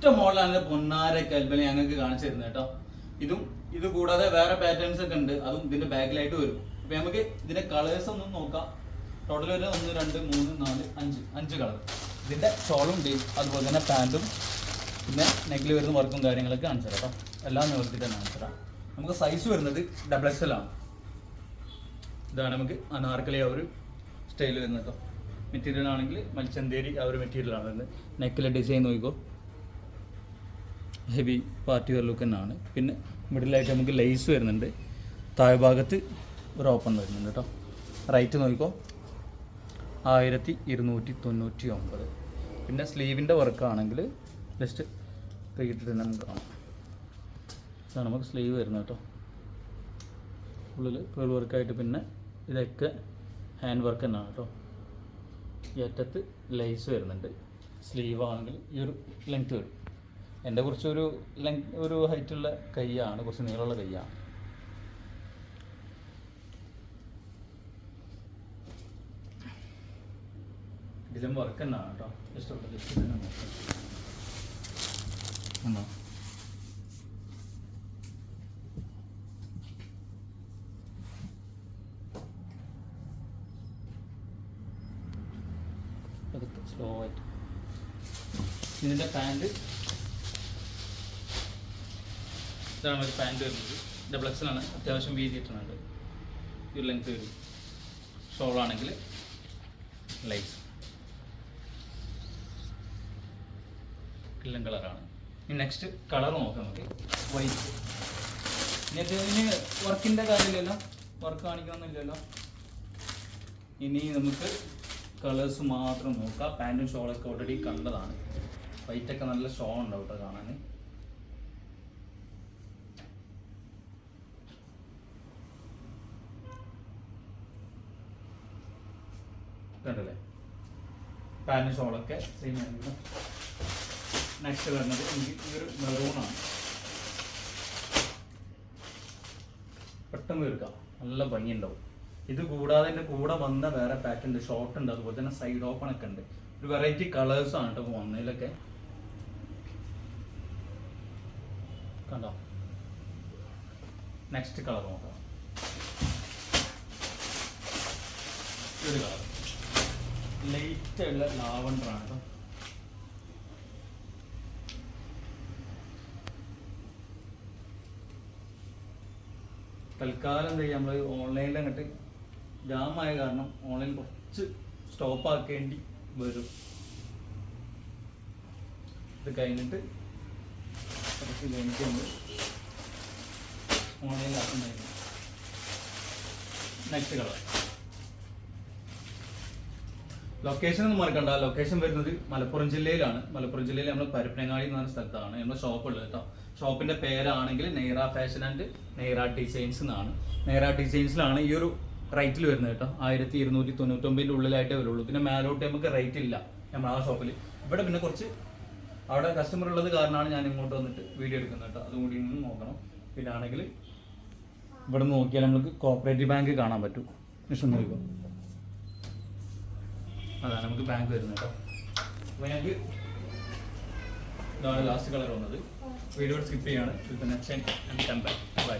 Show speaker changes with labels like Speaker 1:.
Speaker 1: ഒറ്റ മോഡലാണ് പൊന്നാര കൽബല ഞങ്ങൾക്ക് കാണിച്ചു തരുന്നത് കേട്ടോ. ഇതും ഇത് കൂടാതെ വേറെ പാറ്റേൺസ് ഒക്കെ ഉണ്ട്. അതും ഇതിന്റെ ബാക്കിലായിട്ട് വരും. അപ്പൊ നമുക്ക് ഇതിന്റെ കളേഴ്സ് ഒന്ന് നോക്കാം. ടോട്ടൽ വരുന്നത് ഒന്ന് രണ്ട് മൂന്ന് നാല് അഞ്ച്. അഞ്ച് കളർ ഇതിന്റെ ഷോളും അതുപോലെ തന്നെ പാന്റും പിന്നെ നെക്കിൽ വരുന്ന വർക്കും കാര്യങ്ങളൊക്കെ കാണിച്ചു കേട്ടോ. എല്ലാം നിവർത്തിട്ട് തന്നെ തരാം നമുക്ക് സൈസ് വരുന്നത് ഡബിൾ എക്സ് എൽ ആണ്. ഇതാണ് നമുക്ക് അനാർക്കലി ആ ഒരു സ്റ്റൈൽ വരുന്നത് കേട്ടോ. മെറ്റീരിയൽ ആണെങ്കിൽ മൽച്ചന്തേരി ആ ഒരു മെറ്റീരിയൽ ആണ് വരുന്നത്. നെക്കിലെ ഡിസൈൻ നോക്കിക്കോ. ഹെവി പാർട്ടി വെയർ ലുക്ക് തന്നെയാണ്. പിന്നെ മിഡിലായിട്ട് നമുക്ക് ലേസ് വരുന്നുണ്ട്. താഴെ ഭാഗത്ത് ഒരു ഓപ്പൺ വരുന്നുണ്ട് കേട്ടോ. റൈറ്റ് നോക്കിക്കോ. ആയിരത്തി ഇരുന്നൂറ്റി തൊണ്ണൂറ്റി ഒമ്പത് പിന്നെ സ്ലീവിന്റെ വർക്കാണെങ്കിൽ ജസ്റ്റ് തന്നെ നമുക്ക് കാണാം. ഇതാണ് നമുക്ക് സ്ലീവ് വരുന്നത് കേട്ടോ. ഉള്ളിൽ പേൾ വർക്കായിട്ട് പിന്നെ ഇതൊക്കെ ഹാൻഡ് വർക്ക് തന്നെയാണ് കേട്ടോ. ഈ അറ്റത്ത് ലൈസ് വരുന്നുണ്ട്. സ്ലീവ് ആണെങ്കിൽ ഈ ഒരു ലെങ്ത് വരും. എന്റെ കുറച്ചൊരു ലെങ് ഒരു ഹൈറ്റുള്ള കൈയാണ് കുറച്ച് നീളമുള്ള കൈയാണ്. ഇതിലും വർക്ക് തന്നെയാണ് കേട്ടോ. ജസ്റ്റ് ലിസ്റ്റ് തന്നെ സ്ലോ ആയിട്ട്. ഇതിന്റെ പാന്റ് ഇതാണ് ഒരു പാന്റ് വരുന്നത്. ഡബിൾ എക്സലാണ് അത്യാവശ്യം വീതിയിട്ടുണ്ട് ഈ ലെങ്ത് വരും. ഷോളാണെങ്കിൽ ലൈസ് കില്ലൻ കളറാണ് ഇനി നെക്സ്റ്റ് കളർ നോക്കാം നമുക്ക്. വൈറ്റ് ഇനി ഇതിന് വർക്കിന്റെ കാര്യമില്ലല്ലോ. വർക്ക് കാണിക്കണമെന്നില്ലല്ലോ ഇനി നമുക്ക് കളേഴ്സ് മാത്രം നോക്കാം. പാന്റും ഷോളൊക്കെ ഓൾറെഡി കണ്ടതാണ്. വൈറ്റൊക്കെ നല്ല ഷോ ഉണ്ടാവും കേട്ടോ കാണാൻ? കണ്ടല്ലേ? പാന്റും ഷോളൊക്കെ സെയിം ആയിരുന്നു. നെക്സ്റ്റ് വരുന്നത് എനിക്ക് ഈ ഒരു മെറൂണാണ് പെട്ടെന്ന് തീർക്കാം. നല്ല ഭംഗിയുണ്ടാവും. ഇത് കൂടാതെ എന്റെ കൂടെ വന്ന വേറെ പാറ്റേൺ ഉണ്ട്. ഷോർട്ട് ഉണ്ട്. അതുപോലെ തന്നെ സൈഡ് ഓപ്പൺ ഒക്കെ ഉണ്ട്. ഒരു വെറൈറ്റി കളേഴ്സ് ആണ് കേട്ടോ വന്നതിലൊക്കെ. കണ്ടോ? നെക്സ്റ്റ് കളർ നോക്കാം. ഒരു കളർ ലൈറ്റ് ഉള്ള ലാവണ്ടർ ആണ് കേട്ടോ തൽക്കാലം എന്താ നമ്മൾ ഓൺലൈനിൽ അങ്ങോട്ട് ആയ കാരണം ഓൺലൈൻ കുറച്ച് സ്റ്റോപ്പ് ആക്കേണ്ടി വരും. ഇത് കഴിഞ്ഞിട്ട് കുറച്ച് കഴിഞ്ഞിട്ട് നമ്മൾ ആക്കുന്നതായിരുന്നു നെക്സ്റ്റ് കളർ ലൊക്കേഷൻ ഒന്നും മറക്കണ്ട. ലൊക്കേഷൻ വരുന്നത് മലപ്പുറം ജില്ലയിലാണ്. മലപ്പുറം ജില്ലയിൽ നമ്മൾ പരപ്പനങ്ങാടി എന്ന് പറഞ്ഞ സ്ഥലത്താണ്. നമ്മുടെ ഷോപ്പ് ഉള്ളത് കേട്ടോ. ഷോപ്പിന്റെ പേരാണെങ്കിൽ Neyra fashion and Neyra designs എന്നാണ്. നെയ്റ ഡിസൈൻസിലാണ് ഈ ഒരു റേറ്റിൽ വരുന്നത് കേട്ടോ. ആയിരത്തി ഇരുന്നൂറ്റി തൊണ്ണൂറ്റൊമ്പതിന്റെ ഉള്ളിലായിട്ടേ വരുള്ളൂ. പിന്നെ മേലോട്ട് നമുക്ക് റേറ്റ് ഇല്ല നമ്മൾ ആ ഷോപ്പിൽ ഇവിടെ പിന്നെ കുറച്ച് അവിടെ കസ്റ്റമർ ഉള്ളത് കാരണമാണ് ഞാൻ ഇങ്ങോട്ട് വന്നിട്ട് വീഡിയോ എടുക്കുന്നത് കേട്ടോ. അതും കൂടി നോക്കണം. പിന്നെ ആണെങ്കിൽ ഇവിടെ നോക്കിയാൽ നമുക്ക് കോപ്പറേറ്റീവ് ബാങ്ക് കാണാൻ പറ്റും. മിഷൻ നോക്കിക്കോ അതാണ് നമുക്ക് ബാങ്ക് വരുന്നത് കേട്ടോ. അപ്പോൾ ഞങ്ങൾക്ക് ഇതാണ് ലാസ്റ്റ് കളർ വന്നത്. വീഡിയോ സ്കിപ്പ് ചെയ്യാണ്. Next time bye